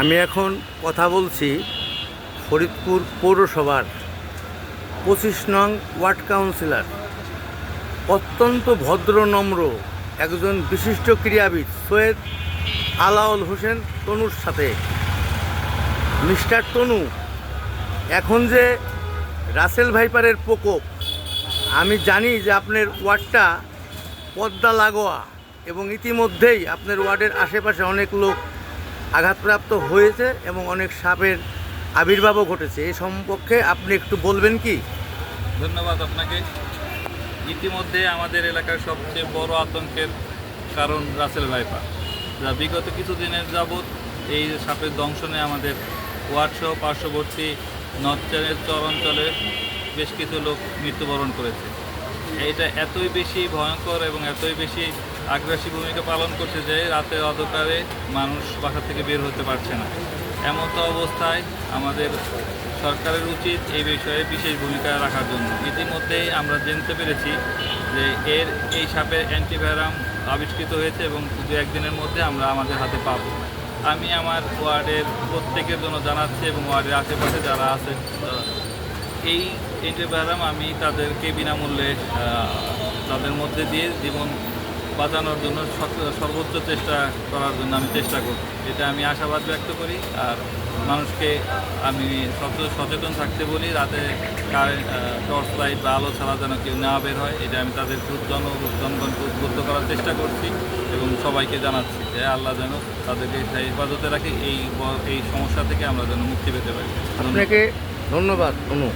আমি এখন কথা বলছি ফরিদপুর পৌরসভার পঁচিশ নং ওয়ার্ড কাউন্সিলর, অত্যন্ত ভদ্র, নম্র একজন বিশিষ্ট ক্রীড়াবিদ সৈয়দ আলাউল হোসেন তনুর সাথে। মিস্টার তনু, এখন যে রাসেল ভাইপারের প্রকোপ, আমি জানি যে আপনার ওয়ার্ডটা পদ্মা লাগোয়া এবং ইতিমধ্যেই আপনার ওয়ার্ডের আশেপাশে অনেক লোক আঘাতপ্রাপ্ত হয়েছে এবং অনেক সাপের আবির্ভাবও ঘটেছে। এই সম্পর্কে আপনি একটু বলবেন কি? ধন্যবাদ আপনাকে। ইতিমধ্যে আমাদের এলাকার সবচেয়ে বড় আতঙ্কের কারণ রাসেল ভাইপা। যা বিগত কিছুদিনের যাবৎ এই সাপের দংশনে আমাদের ওয়ার্ডসহ পার্শ্ববর্তী নর্থচারের চর অঞ্চলে বেশ কিছু লোক মৃত্যুবরণ করেছে। এইটা এতই বেশি ভয়ঙ্কর এবং এতই বেশি আগ্রাসী ভূমিকা পালন করছে যে রাতের অন্ধকারে মানুষ বাসা থেকে বের হতে পারছে না। এমন তো অবস্থায় আমাদের সরকারের উচিত এই বিষয়ে বিশেষ ভূমিকা রাখার জন্য। ইতিমধ্যেই আমরা জানতে পেরেছি যে এর এই সাপের অ্যান্টিভাইরাম আবিষ্কৃত হয়েছে এবং দু একদিনের মধ্যে আমরা আমাদের হাতে পাবো। আমি আমার ওয়ার্ডের প্রত্যেকের জন্য জানাচ্ছি এবং ওয়ার্ডের আশেপাশে যারা আছে আহ, এই অ্যান্টিভাইরাম আমি তাদেরকে বিনামূল্যে তাদের মধ্যে দিয়ে জীবন বাঁচানোর জন্য সর্বোচ্চ চেষ্টা করার জন্য আমি চেষ্টা করি এটা আমি আশাবাদ ব্যক্ত করি আর মানুষকে আমি সচ- সচেতন থাকতে বলি রাতে কারেন্ট টর্চ লাইট বা আলো ছাড়া যেন কেউ না বের হয়। এটা আমি তাদের জন জনগণকে উদ্বুদ্ধ করার চেষ্টা করছি এবং সবাইকে জানাচ্ছি যে আল্লাহ যেন তাদেরকে হেফাজতে রাখে। এই এই সমস্যা থেকে আমরা যেন মুক্তি পেতে পারি। আপনাকে ধন্যবাদ তনু